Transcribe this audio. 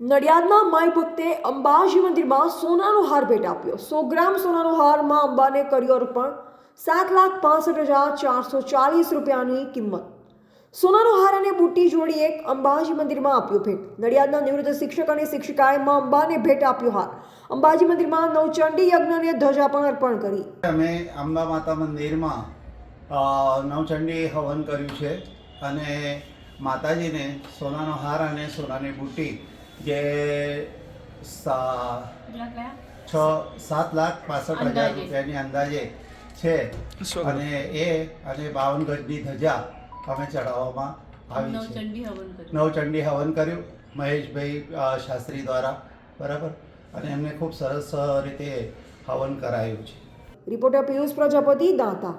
નડિયાદના my ભક્તે Ambaji મંદિરમાં સોનાનો હાર ભેટ આપ્યો. સો ગ્રામ સોનાનો હારમાં અંબાને કર્યો અર્પણ. સાત લાખ પાસઠ હજાર ચારસો ચાલીસ રૂપિયાની કિંમત. સોનાનો હાર અને બુટ્ટી જોડી એક અંબાજી મંદિરમાં આપ્યો ભેટ. નડિયાદના નિવૃત્ત શિક્ષક અને શિક્ષિકાએ માં અંબાને ભેટ આપ્યો હાર. અંબાજી મંદિરમાં નવચંડી યજ્ઞને ધજા પણ અર્પણ કરી. અમે અંબા માતા મંદિરમાં નવચંડી હવન કર્યું છે અને માતાજીને સોનાનો હાર અને સોનાની બુટ્ટી જે સા છ સાત લાખ પાસઠ હજાર રૂપિયાની અંદાજે છે. અને એ અને બાવન ગજની ધજા અમે ચડાવવામાં આવી છે. નવચંડી હવન કર્યું નવચંડી હવન કર્યું મહેશભાઈ શાસ્ત્રી દ્વારા. બરાબર? અને એમને ખૂબ સરસ રીતે હવન કરાયું છે. રિપોર્ટર પિયુષ પ્રજાપતિ દાંતા.